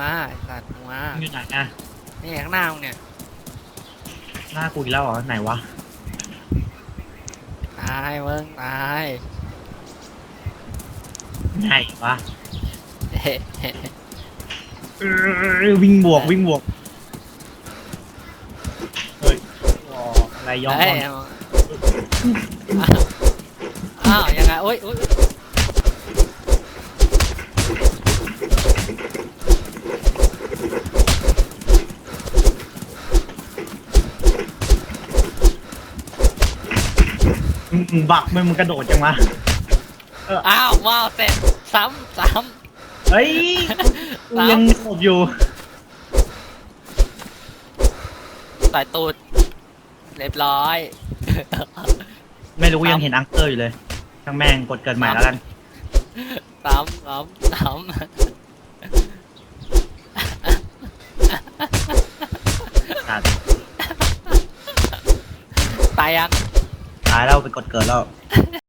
มาไอ้สัตว์มึงมามึงอยู่ไหนอะนี่ข้างหน้ามึงเนี่ยหน้ากูอีกแล้วเหรอไหนวะตายมึงตายไหนวะเฮ้เฮ้เออวิ่งบวกวิ่งบวกเฮ้ยอ๋ออะไรย้อมเฮ้ยก่อนเอาอ้าวยังไงโอ๊ยโอ๊ย มึงมึงบักมึงมึงกระโดดจังวะอ้าวว้าวเสร็จซ้ำซ้เฮ้ยกูยังโดดอยู่ำต่อยตูดเรียบร้อย ไม่รู้ยังเห็นอังเกอร์อยู่เลยช่างแม่งกดเกิดใหม่แล้วกัน ซ้ำซ้ำซ้ำอะตายยังตายแล้วไปกดเกิดแล้ว